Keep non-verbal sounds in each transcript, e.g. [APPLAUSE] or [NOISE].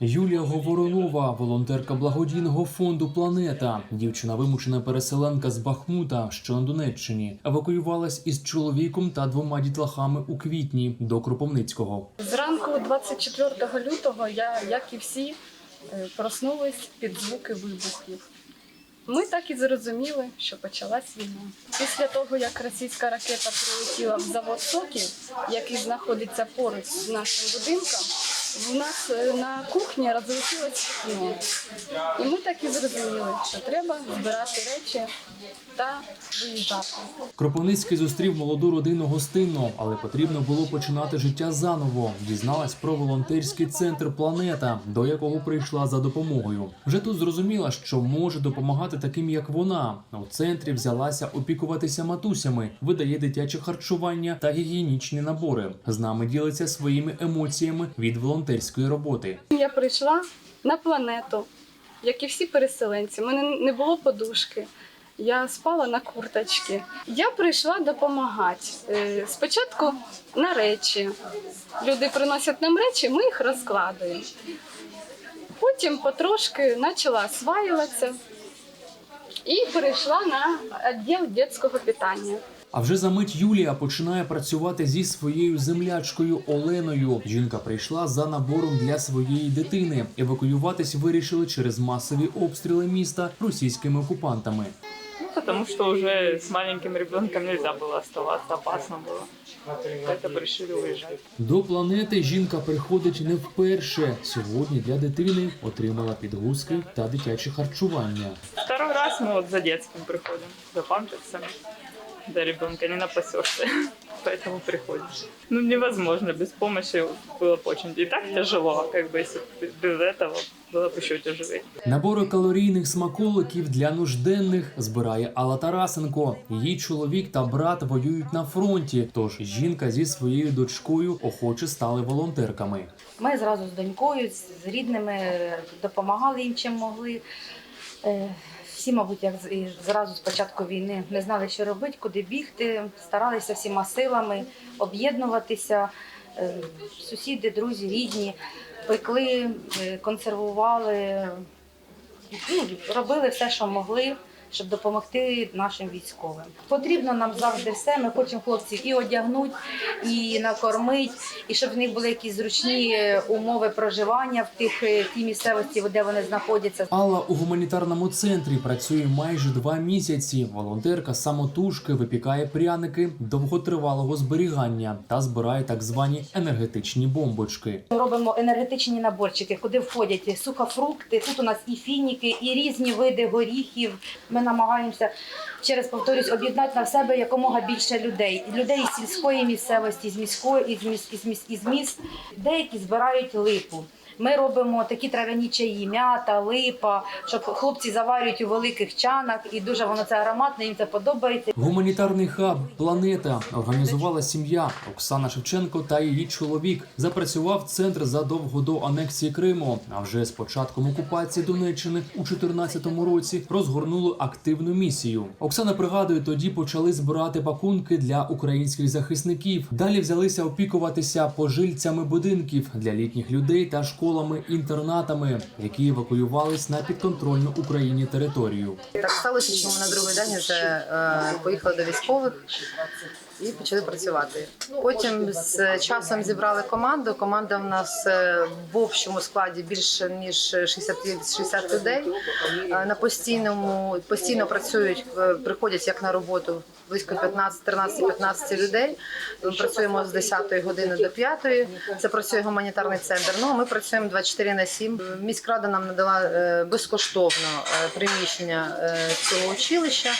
Юлія Говоронова, волонтерка благодійного фонду Планета. Дівчина вимушена переселенка з Бахмута, що на Донеччині, евакуювалась із чоловіком та двома дітлахами у квітні до Кропивницького. Зранку 24 лютого я, як і всі, е, проснулась під звуки вибухів. Ми так і зрозуміли, що почалась війна. Після того, як російська ракета прилетіла в завод Соків, який знаходиться поруч з нашим будинком, в нас е, на кухні розлетілось вікно. І ми так і зрозуміли, що треба збирати речі та виїжджати. Кропивницький зустрів молоду родину гостинно, але потрібно було починати життя заново. Дізналась про волонтерський центр Планета, до якого прийшла за допомогою. Вже тут зрозуміла, що може допомагати таким, як вона. У центрі взялася опікуватися матусями, видає дитяче харчування та гігієнічні набори. З нами ділиться своїми емоціями від волонтерської роботи. Я прийшла на планету, як і всі переселенці. У мене не було подушки. Я спала на курточці. Я прийшла допомагати. Е, Спочатку на речі. Люди приносять нам речі, ми їх розкладуємо. Потім потрошки почала осваюватися і перейшла на відділ дитячого питання. А вже за мить Юлія починає працювати зі своєю землячкою Оленою. Жінка прийшла за набором для своєї дитини. Евакуюватись вирішили через масові обстріли міста російськими окупантами. Ну, потому что уже с маленьким ребенком нельзя было оставаться, опасно было. Поэтому решили уезжать. До планети жінка приходить не вперше. Сьогодні для дитини отримала підгузки та дитяче харчування. Второй раз мы вот за детским приходим, за памперсами. До ребенка не напасешься, [LAUGHS] поэтому приходим. Ну, невозможно, без помощи было бы очень... И так тяжело, а как бы, если б без этого было бы еще тяжелее. Набори калорійних смаколиків для нужденних збирає Алла Тарасенко. Її чоловік та брат воюють на фронті. Тож жінка зі своєю дочкою охоче стали волонтерками. Ми зразу з донькою, з рідними е, допомагали їм чим могли. всі, мабуть, як зразу з початку війни не знали, що робити, куди бігти, старалися всіма силами об'єднуватися. Е, Сусіди, друзі, рідні пекли, е, консервували, ну, робили все, що могли, щоб допомогти нашим військовим. Потрібно нам завжди все. Ми хочемо хлопців і одягнути, і накормити, і щоб в них були якісь зручні е, умови проживання в тих е, тій місцевості, де вони знаходяться. Алла у гуманітарному центрі працює майже два місяці. Волонтерка самотужки випікає пряники довготривалого зберігання та збирає так звані енергетичні бомбочки. Ми робимо енергетичні наборчики, куди входять сухофрукти. Тут у нас і фініки, і різні види горіхів. Ми намагаємося через повторюсь об'єднати на себе якомога більше людей. Людей з сільської місцевості, з міської із міст, із міст, із міст. Деякі збирають липу. Ми робимо такі трав'яні чаї, м'ята, липа, щоб хлопці заварюють у великих чанах, і дуже воно це ароматне, їм це подобається. Гуманітарний хаб Планета організувала сім'я Оксана Шевченко та її чоловік. Запрацював центр задовго до анексії Криму. А вже з початком окупації Донеччини у 2014 році розгорнули активну місію. Оксана пригадує, тоді почали збирати пакунки для українських захисників. Далі взялися опікуватися пожильцями будинків для літніх людей та школами-інтернатами, які евакуювались на підконтрольну Україні територію. Так сталося, що ми на другий день вже е, поїхали до військових і почали працювати. Потім з часом зібрали команду. Команда в нас е, в общому складі більше ніж 60, 60 людей. Е, на постійному постійно працюють, е, приходять як на роботу. Близько 15, 13-15 людей. Ми працюємо з 10 години до 5. Це працює гуманітарний центр. Ну ми працюємо 24 на 7. Міськрада нам надала е, безкоштовно е, приміщення е, цього училища.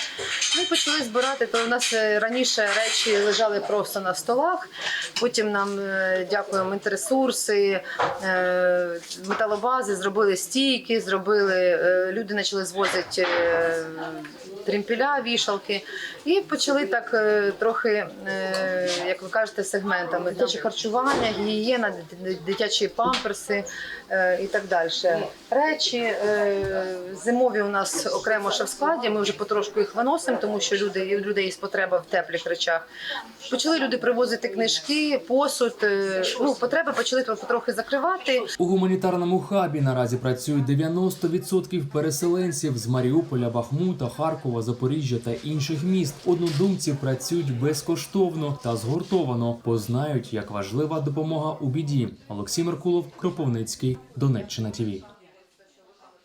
Ми почали збирати. То у нас раніше речі лежали просто на столах. Потім нам дякуємо інтересурси, металобази, зробили стійки, зробили люди почали звозити. Трімпіля, вішалки. І почали так е, трохи, е, як ви кажете, сегментами. Дитяче харчування, гігієна, дитячі памперси е, і так далі. Речі зимові у нас окремо ще в складі. Ми вже потрошку їх виносимо, тому що люди, у людей є потреба в теплих речах. Почали люди привозити книжки, посуд. Ну, потреби почали потрохи закривати. У гуманітарному хабі наразі працюють 90% переселенців з Маріуполя, Бахмута, Харкова, Запоріжжя та інших міст. Однодумці працюють безкоштовно та згуртовано, бо знають, як важлива допомога у біді. Олексій Меркулов, Кропивницький, Донеччина ТІВІ.